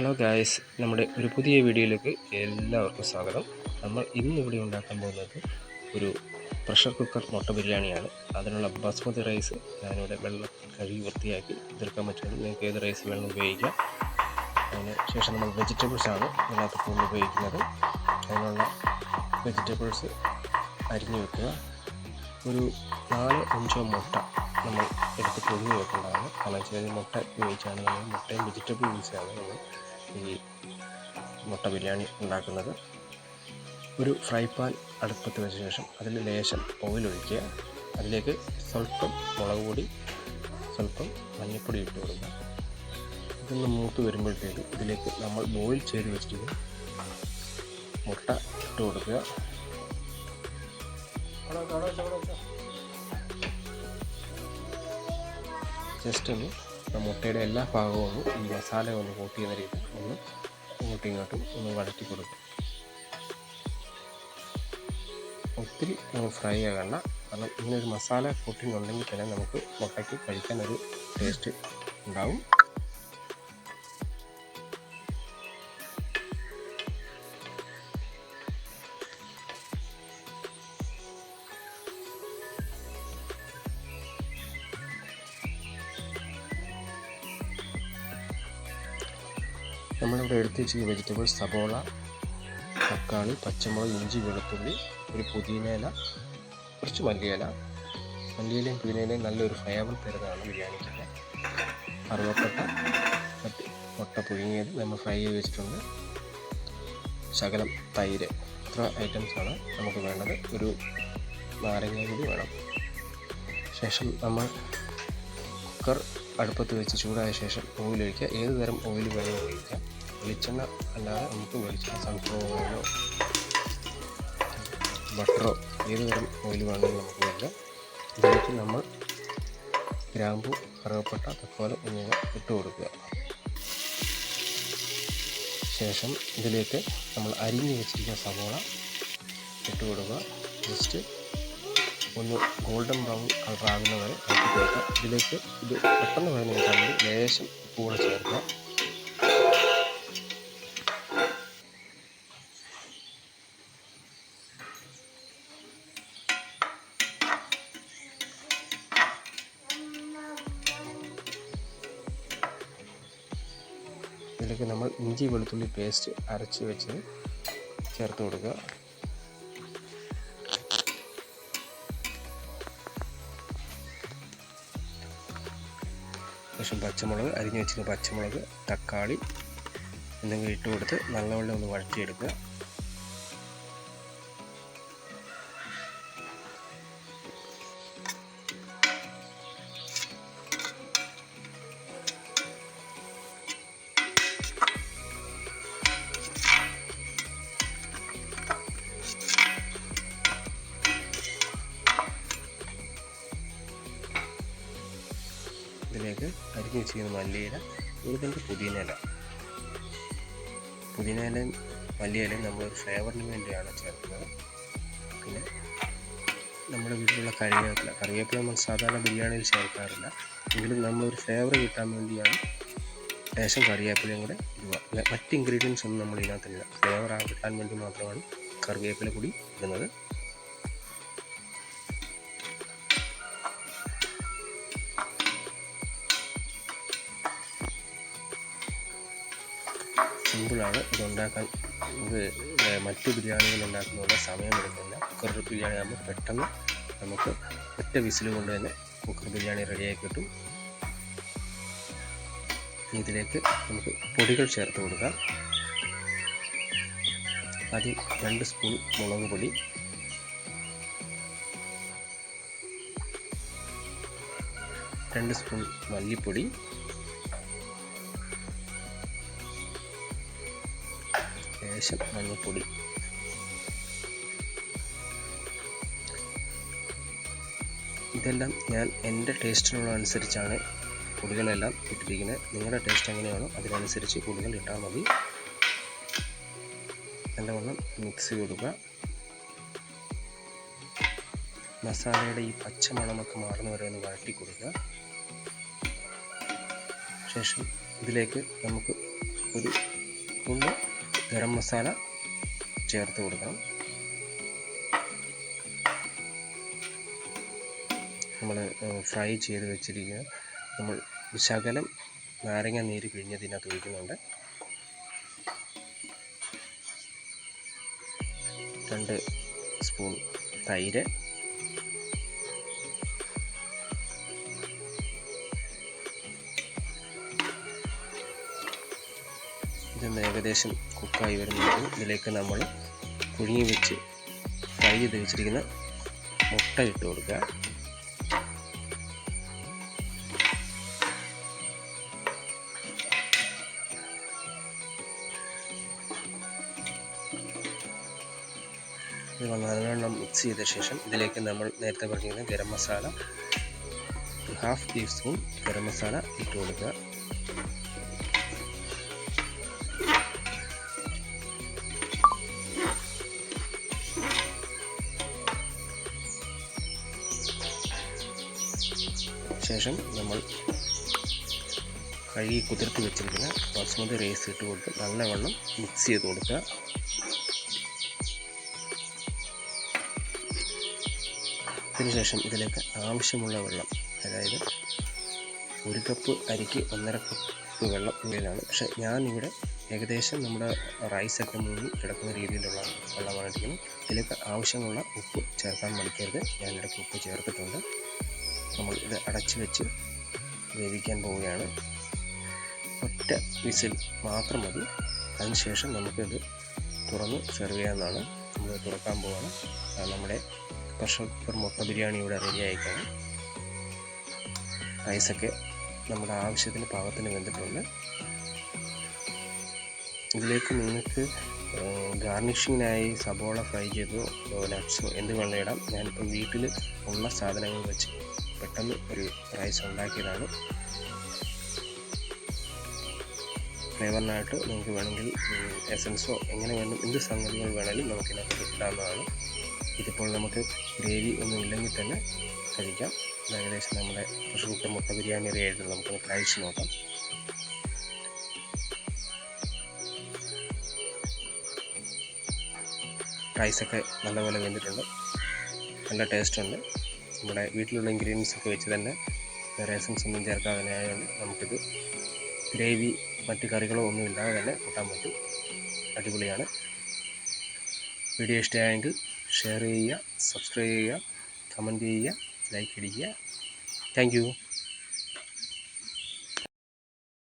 Hello guys നമ്മുടെ ഒരു പുതിയ വീഡിയോയിലേക്ക് എല്ലാവർക്കും സ്വാഗതം. നമ്മൾ ഇന്ന് ഇവിടെ ഉണ്ടാക്കാൻ പോകുന്നത് ഒരു പ്രഷർ കുക്കർ മുട്ട ബിരിയാണിയാണ്. അതിനുള്ള ബസ്മതി റൈസ് ഞാനിവിടെ വെള്ളം കഴുകി വൃത്തിയാക്കി തീർക്കാൻ പറ്റുന്നത്. നിങ്ങൾക്ക് ഏത് റൈസ് വേണം ഉപയോഗിക്കാം. അതിന് ശേഷം നമ്മൾ വെജിറ്റബിൾസാണ് ഇതിനകത്ത് കൂടുതൽ ഉപയോഗിക്കുന്നത്. അതിനുള്ള വെജിറ്റബിൾസ് അരിഞ്ഞു വെക്കുക. ഒരു നാല് അഞ്ചോ മുട്ട നമ്മൾ എടുത്ത് പൊതിഞ്ഞ് വെക്കേണ്ടതാണ്. കാരണം വെച്ചാൽ മുട്ട ഉപയോഗിച്ചാണ് നമ്മൾ മുട്ടയും വെജിറ്റബിൾ യൂസ് ചെയ്യാതെ നമ്മൾ ഈ മുട്ട ബിരിയാണി ഉണ്ടാക്കുന്നത്. ഒരു ഫ്രൈ പാൻ അടുപ്പത്ത് വെച്ച ശേഷം അതിൽ ലേശം ഓയിൽ ഒഴിക്കുക. അതിലേക്ക് സ്വല്പം മുളക് പൊടി സ്വല്പം മഞ്ഞൾപ്പൊടി ഇട്ട് കൊടുക്കുക. ഇതൊന്ന് മൂത്ത് വരുമ്പോഴത്തേക്ക് ഇതിലേക്ക് നമ്മൾ ബോയിൽ ചെയ്ത് വെച്ചിരിക്കുന്ന മുട്ട ഇട്ട് കൊടുക്കുക. ജസ്റ്റ് ഒന്ന് മുട്ടയുടെ എല്ലാ ഭാഗവും ഒന്ന് ഈ മസാല ഒന്ന് കോട്ട് ചെയ്യുന്ന രീതിയിൽ ഒന്ന് ഇങ്ങോട്ടും ഇങ്ങോട്ടും ഒന്ന് വഴറ്റി കൊടുക്കും ഒത്തിരി ഫ്രൈ ആകണ്ട കാരണം ഇങ്ങനൊരു മസാല കോട്ടിങ് ഉണ്ടെങ്കിൽ തന്നെ നമുക്ക് മുട്ടയ്ക്ക് കഴിക്കാൻ ഒരു ടേസ്റ്റ് ഉണ്ടാവും. നമ്മളിവിടെ എടുത്ത് വെച്ചിരിക്കുന്ന വെജിറ്റബിൾസ് സബോള തക്കാളി പച്ചമുളക് ഇഞ്ചി വെളുത്തുള്ളി ഒരു പുതിനയില കുറച്ച് മല്ലിയില. മല്ലിയിലയും പുതിനയിലയും നല്ലൊരു ഫ്ലേവർ തരുന്നതാണ് ബിരിയാണിക്കൊക്കെ കറുവപ്പട്ട മറ്റ് മുട്ട പുഴുങ്ങിയത് നമ്മൾ ഫ്രൈ ചെയ്ത് വെച്ചിട്ടുണ്ട്. ശകലം തൈര് ഇത്ര ഐറ്റംസാണ് നമുക്ക് വേണ്ടത്. ഒരു നാരങ്ങ കൂടി വേണം. ശേഷം നമ്മൾ കുക്കർ അടുപ്പത്ത് വെച്ച് ചൂടായ ശേഷം ഓയിൽ ഒഴിക്കുക. ഏത് തരം ഓയിൽ വേണമെങ്കിലും ഉപയോഗിക്കാം വെളിച്ചെണ്ണ അല്ലാതെ നമുക്ക് വെളിച്ചെണ്ണ സൺഫ്ലവർ ഓയിലോ ബട്ടറോ ഏത് തരം ഓയിൽ വേണമെങ്കിലും നമുക്ക് വേണ്ട. ഇതിലേക്ക് നമ്മൾ ഗ്രാമ്പു കറുവപ്പട്ട തക്കോലം എന്നിവ ഇട്ട് കൊടുക്കുക. ശേഷം ഇതിലേക്ക് നമ്മൾ അരിഞ്ഞ് വെച്ചിരിക്കുന്ന സവോള ഇട്ട് കൊടുക്കുക. ജസ്റ്റ് ഒന്ന് ഗോൾഡൻ ബ്രൗൺ കളർ ആകുന്ന വരെ കൊടുക്കുക ഇതിലേക്ക് ഇത് പെട്ടെന്ന് കണ്ട് ലേശം ഉപ്പ് കൂടെ ചേർക്കുക ഇതിലേക്ക് നമ്മൾ ഇഞ്ചി വെളുത്തുള്ളി പേസ്റ്റ് അരച്ച് വെച്ച് ചേർത്ത് കൊടുക്കുക. ശേഷം പച്ചമുളക് അരിഞ്ഞ് വെച്ചിരുന്ന പച്ചമുളക് തക്കാളി എന്നിവ ഇട്ട് കൊടുത്ത് നല്ലവണ്ണം ഒന്ന് വഴറ്റിയെടുക്കുക. വെച്ചിരിക്കുന്ന മല്ലിയില കൂടുതൽ പുതിനയില പുതിനയിലയും മല്ലിയിലയും നമ്മൾ ഫ്ലേവറിന് വേണ്ടിയാണ് ചേർക്കുന്നത്. പിന്നെ നമ്മുടെ വീട്ടിലുള്ള കറിവേപ്പില. കറിവേപ്പില നമ്മൾ സാധാരണ ബിരിയാണിയിൽ ചേർക്കാറില്ല. എങ്കിലും നമ്മളൊരു ഫ്ലേവർ കിട്ടാൻ വേണ്ടിയാണ് ലേശം കറിവേപ്പിലയും കൂടെ ഇടുക. മറ്റ് ഇൻഗ്രീഡിയൻസ് ഒന്നും നമ്മൾ ഇതിനകത്തില്ല ഫ്ലേവർ കിട്ടാൻ വേണ്ടി മാത്രമാണ് കറിവേപ്പില കൂടി ഇടുന്നത്. സിമ്പിളാണ്. ഇത് ഉണ്ടാക്കാൻ ഇത് മറ്റ് ബിരിയാണികൾ ഉണ്ടാക്കുന്ന പോലെ സമയമെടുക്കില്ല കുക്കർ ബിരിയാണി ആകുമ്പോൾ പെട്ടെന്ന് നമുക്ക് ഒറ്റ വിസിൽ കൊണ്ട് തന്നെ കുക്കർ ബിരിയാണി റെഡിയായി കിട്ടും. ഇതിലേക്ക് നമുക്ക് പൊടികൾ ചേർത്ത് കൊടുക്കാം. ആദ്യം രണ്ട് സ്പൂൺ മുളക് പൊടി. രണ്ട് സ്പൂൺ മല്ലിപ്പൊടി. ലേശം മഞ്ഞൾപ്പൊടി ഇതെല്ലാം ഞാൻ എന്റെ ടേസ്റ്റിനുള്ള അനുസരിച്ചാണ് പൊടികളെല്ലാം ഇട്ടിരിക്കുന്നത്. നിങ്ങളുടെ ടേസ്റ്റ് എങ്ങനെയാണോ അതിനനുസരിച്ച് പൊടികൾ ഇട്ടാൽ മതി. നല്ലവണ്ണം മിക്സ് കൊടുക്കുക. മസാലയുടെ ഈ പച്ച മണമൊക്കെ മാറുന്ന വരെ ഒന്ന് വഴറ്റി കൊടുക്കുക. ശേഷം ഇതിലേക്ക് നമുക്ക് ഒരു നുള്ള് ഗരം മസാല ചേർത്ത് കൊടുക്കണം. നമ്മൾ ഫ്രൈ ചെയ്ത് വെച്ചിരിക്കുക നമ്മൾ ശകലം നാരങ്ങ നീര് പിഴിഞ്ഞതിനകത്ത് ഒഴിക്കുന്നുണ്ട്. രണ്ട് സ്പൂൺ തൈര് ഇതൊന്ന് ഏകദേശം കുക്കായി വരുന്നുണ്ട് ഇതിലേക്ക് നമ്മൾ പുഴുങ്ങി വെച്ച് ഫ്രൈ ചെയ്ത് വെച്ചിരിക്കുന്ന മുട്ട ഇട്ട് കൊടുക്കുക. ഇത് നല്ലവണ്ണം മിക്സ് ചെയ്ത ശേഷം ഇതിലേക്ക് നമ്മൾ നേരത്തെ പറഞ്ഞിരുന്ന ഗരം മസാല ഹാഫ് ടീസ്പൂൺ ഗരം മസാല ഇട്ട് കൊടുക്കുക. ശേഷം നമ്മൾ കഴുകി കുതിർത്ത് വെച്ചിരിക്കുന്ന ബസ്മതി റൈസ് ഇട്ട് കൊടുത്ത് നല്ലവണ്ണം മിക്സ് ചെയ്ത് കൊടുക്കുക. അതിനുശേഷം ഇതിലേക്ക് ആവശ്യമുള്ള വെള്ളം അതായത് ഒരു കപ്പ് അരിക്ക് ഒന്നര കപ്പ് വെള്ളം ഉള്ളിലാണ്. പക്ഷെ ഞാനിവിടെ ഏകദേശം നമ്മുടെ റൈസൊക്കെ മുങ്ങി കിടക്കുന്ന രീതിയിലുള്ള വെള്ളമാണ് എടുക്കുന്നത് ഇതിലേക്ക് ആവശ്യമുള്ള ഉപ്പ് ചേർക്കാൻ മടിക്കരുത്. ഞാൻ ഞാനിടയ്ക്ക് ഉപ്പ് ചേർത്തിട്ടുണ്ട്. നമ്മൾ ഇത് അടച്ചു വെച്ച് വേവിക്കാൻ പോവുകയാണ്. ഒറ്റ വിസിൽ മാത്രം മതി. അതിനുശേഷം നമുക്കിത് തുറന്ന് സെർവ് ചെയ്യാവുന്നതാണ്. നമ്മൾ തുറക്കാൻ പോവാണ്. നമ്മുടെ പ്രഷർ കുക്കർ മുട്ട ബിരിയാണി ഇവിടെ റെഡി ആയിക്കാണ്. റൈസൊക്കെ നമ്മുടെ ആവശ്യത്തിന് പാകത്തിന് വെന്തിട്ടുണ്ട്. ഇതിലേക്ക് നിങ്ങൾക്ക് ഗാർണിഷിങ്ങിനായി സബോള ഫ്രൈ ചെയ്തോ നട്ട്സോ എന്ത് വെള്ളം ഇടാം. ഞാനിപ്പം വീട്ടിൽ ഉള്ള സാധനങ്ങൾ വെച്ച് പെട്ടെന്ന് ഒരു റൈസ് ഉണ്ടാക്കിയതാണ്. ഫ്ലേവറിനായിട്ട് നിങ്ങൾക്ക് വേണമെങ്കിൽ എസൻസോ എങ്ങനെ വേണം എന്ത് സംഗതികൾ വേണമെങ്കിലും നമുക്കിതിനകത്ത് ഇടാവുന്നതാണ്. ഇതിപ്പോൾ നമുക്ക് ഗ്രേവി ഒന്നും ഇല്ലെങ്കിൽ തന്നെ കഴിക്കാം. ഏകദേശം നമ്മുടെ കുക്കർ മുട്ട ബിരിയാണി റെഡി നമുക്കൊന്ന് കഴിച്ച് നോക്കാം. റൈസൊക്കെ നല്ലപോലെ വെന്തിട്ടുണ്ട്. നല്ല ടേസ്റ്റ് ഉണ്ട്. നമ്മുടെ വീട്ടിലുള്ള ഇൻഗ്രീഡിയൻസ് ഒക്കെ വെച്ച് തന്നെ വേറെ എസൻസ് ഒന്നും ചേർക്കാതെ തന്നെ ആയതുകൊണ്ട് നമുക്കിത് ഗ്രേവി മറ്റ് കറികളോ ഒന്നും ഇല്ലാതെ തന്നെ കൂട്ടാൻ പറ്റും. അടിപൊളിയാണ്. വീഡിയോ ഇഷ്ടമായെങ്കിൽ ഷെയർ ചെയ്യുക സബ്സ്ക്രൈബ് ചെയ്യുക കമന്റ് ചെയ്യുക ലൈക്ക് അടിക്കുക. താങ്ക്